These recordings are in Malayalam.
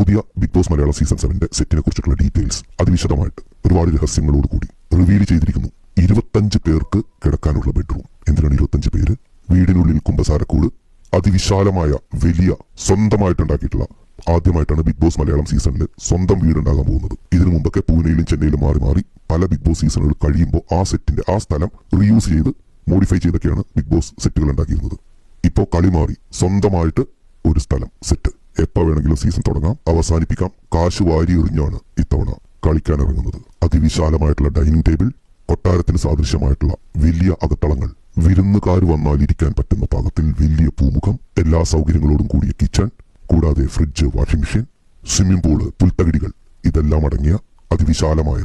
പുതിയ ബിഗ് ബോസ് മലയാളം സീസൺ സെവന്റെ സെറ്റിനെ കുറിച്ചിട്ടുള്ള ഡീറ്റെയിൽസ് അതിവിശദമായിട്ട് ഒരുപാട് രഹസ്യങ്ങളോട് കൂടി റിവീൽ ചെയ്തിരിക്കുന്നു. ഇരുപത്തഞ്ച് പേർക്ക് കിടക്കാനുള്ള ബെഡ്റൂം. എന്തിനാണ് ഇരുപത്തഞ്ച് പേര്? വീടിനുള്ളിൽ കുമ്പസാരക്കൂട്. അതിവിശാലമായ വലിയ സ്വന്തമായിട്ടുണ്ടാക്കിയിട്ടുള്ള ആദ്യമായിട്ടാണ് ബിഗ് ബോസ് മലയാളം സീസണിൽ സ്വന്തം വീടുണ്ടാകാൻ പോകുന്നത്. ഇതിനു മുമ്പൊക്കെ പൂനെയിലും ചെന്നൈയിലും മാറി മാറി പല ബിഗ് ബോസ് സീസണുകൾ കഴിയുമ്പോൾ ആ സെറ്റിന്റെ ആ സ്ഥലം റീയൂസ് ചെയ്ത് മോഡിഫൈ ചെയ്തൊക്കെയാണ് ബിഗ് ബോസ് സെറ്റുകൾ ഉണ്ടാക്കിയിരുന്നത്. ഇപ്പോൾ കളി മാറി സ്വന്തമായിട്ട് ഒരു സ്ഥലം സെറ്റ് എപ്പോ വേണമെങ്കിലും സീസൺ തുടങ്ങാം. അവസാനിപ്പിക്കാം. കാശ് വാരി എറിഞ്ഞാണ് ഇത്തവണ കളിക്കാൻ ഇറങ്ങുന്നത് അതിവിശാലമായിട്ടുള്ള ഡൈനിങ് ടേബിൾ കൊട്ടാരത്തിന് സാദൃശ്യമായിട്ടുള്ള വലിയ അകത്തളങ്ങൾ വിരുന്നുകാർ വന്നാൽ ഇരിക്കാൻ പറ്റുന്ന പാകത്തിൽ വലിയ പൂമുഖം എല്ലാ സൗകര്യങ്ങളോടും കൂടിയ കിച്ചൺ കൂടാതെ fridge washing machine swimming pool പുൽത്തകിടികൾ ഇതെല്ലാം അടങ്ങിയ അതിവിശാലമായ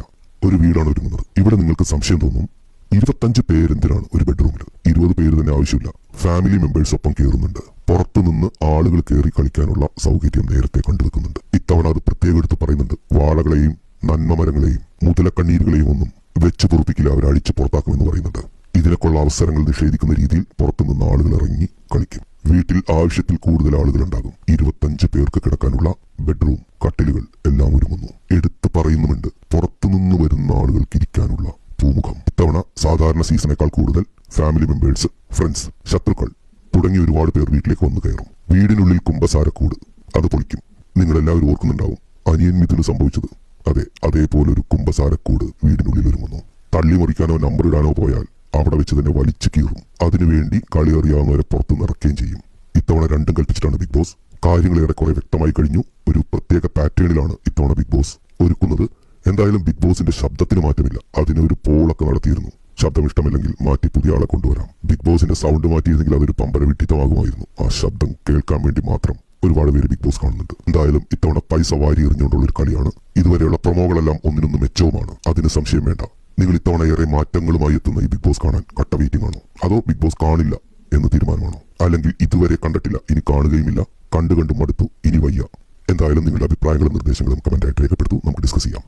ഒരു വീടാണ് ഒരുങ്ങുന്നത്. ഇവിടെ നിങ്ങൾക്ക് സംശയം തോന്നും ഇരുപത്തഞ്ച് പേരെന്തിനാണ് ഒരു ബെഡ്റൂമിൽ ഇരുപത് പേര് തന്നെ ആവശ്യമില്ല. ഫാമിലി മെമ്പേഴ്സ് ഒപ്പം കയറുന്നുണ്ട് പുറത്തുനിന്ന് ആളുകൾ കയറി കളിക്കാനുള്ള സൗകര്യം നേരത്തെ കണ്ടുവെക്കുന്നുണ്ട് ഇത്തവണ അത് പ്രത്യേകം എടുത്ത് പറയുന്നുണ്ട്. വാഴകളെയും നന്മമരങ്ങളെയും മുതലക്കണ്ണീരുകളെയും ഒന്നും വെച്ചു പൊറുപ്പിക്കില്ല. അവർ അഴിച്ചു പുറത്താക്കുമെന്ന് പറയുന്നുണ്ട്. ഇതിനൊക്കെയുള്ള അവസരങ്ങൾ നിഷേധിക്കുന്ന രീതിയിൽ പുറത്തുനിന്ന് ആളുകൾ ഇറങ്ങി കളിക്കും. വീട്ടിൽ ആവശ്യത്തിൽ കൂടുതൽ ആളുകൾ ഉണ്ടാകും. ഇരുപത്തഞ്ച് പേർക്ക് കിടക്കാനുള്ള ബെഡ്റൂം കട്ടിലുകൾ എല്ലാം ഒരുങ്ങുന്നു. എടുത്തു പറയുന്നുമുണ്ട്. പുറത്തുനിന്ന് വരുന്ന ആളുകൾക്ക് ഇരിക്കാനുള്ള പൂമുഖം. ഇത്തവണ സാധാരണ സീസണേക്കാൾ കൂടുതൽ ഫാമിലി മെമ്പേഴ്സ് ഫ്രണ്ട്സ് ശത്രുക്കൾ തുടങ്ങി ഒരുപാട് പേർ വീട്ടിലേക്ക് വന്നു കയറും. വീടിനുള്ളിൽ കുമ്പസാരക്കൂട് അത് പൊളിക്കും. നിങ്ങൾ എല്ലാവരും ഓർക്കുന്നുണ്ടാവും. അനിയൻ മിഥുന് സംഭവിച്ചത്. അതെ അതേപോലെ ഒരു കുമ്പസാരക്കൂട് വീടിനുള്ളിൽ ഒരുങ്ങുന്നു തള്ളി മറിക്കാനോ നമ്പർ ഇടാനോ പോയാൽ അവിടെ വെച്ച് തന്നെ വലിച്ചു കീറും. അതിനുവേണ്ടി കളി അറിയാവുന്നവരെ പുറത്ത് നിറയ്ക്കുകയും ചെയ്യും. ഇത്തവണ രണ്ടും കൽപ്പിച്ചിട്ടാണ് ബിഗ് ബോസ്. കാര്യങ്ങൾ ഏറെക്കുറെ വ്യക്തമായി കഴിഞ്ഞു. ഒരു പ്രത്യേക പാറ്റേണിലാണ് ഇത്തവണ ബിഗ് ബോസ് ഒരുക്കുന്നത്. എന്തായാലും ബിഗ് ബോസിന്റെ ശബ്ദത്തിന് മാറ്റമില്ല. അതിന് ഒരു പോളൊക്കെ നടത്തിയിരുന്നു. ശബ്ദം ഇഷ്ടമില്ലെങ്കിൽ മാറ്റി പുതിയ ആളെ കൊണ്ടുവരാം. ബിഗ് ബോസിന്റെ സൗണ്ട് മാറ്റിയിരുന്നെങ്കിൽ അതൊരു പമ്പര വിട്ടിത്തമാകുമായിരുന്നു ആ ശബ്ദം കേൾക്കാൻ വേണ്ടി മാത്രം ഒരുപാട് പേര് ബിഗ് ബോസ് കാണുന്നുണ്ട്. എന്തായാലും ഇത്തവണ പൈസ വാരി എറിഞ്ഞുകൊണ്ടുള്ള ഒരു കളിയാണ്. ഇതുവരെയുള്ള പ്രൊമോകളെല്ലാം ഒന്നിനൊന്ന് മെച്ചവുമാണ്. അതിന് സംശയം വേണ്ട. നിങ്ങൾ ഇത്തവണ ഏറെ മാറ്റങ്ങളുമായി എത്തുന്ന ഈ ബിഗ് ബോസ് കാണാൻ കട്ട വെയിറ്റിംഗ് ആണോ അതോ ബിഗ് ബോസ് കാണില്ല എന്ന് തീരുമാനമാണോ? അല്ലെങ്കിൽ ഇതുവരെ കണ്ടിട്ടില്ല ഇനി കാണുകയുമില്ല കണ്ടു കണ്ടു മടുത്തു ഇനി വയ്യ. എന്തായാലും നിങ്ങളുടെ അഭിപ്രായങ്ങളും നിർദ്ദേശങ്ങളും കമന്റായിട്ട് രേഖപ്പെടുത്തു. നമുക്ക് ഡിസ്കസ് ചെയ്യാം.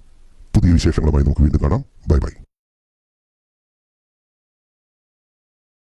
പുതിയ വിശേഷങ്ങളുമായി നമുക്ക് വീണ്ടും കാണാം. Bye bye.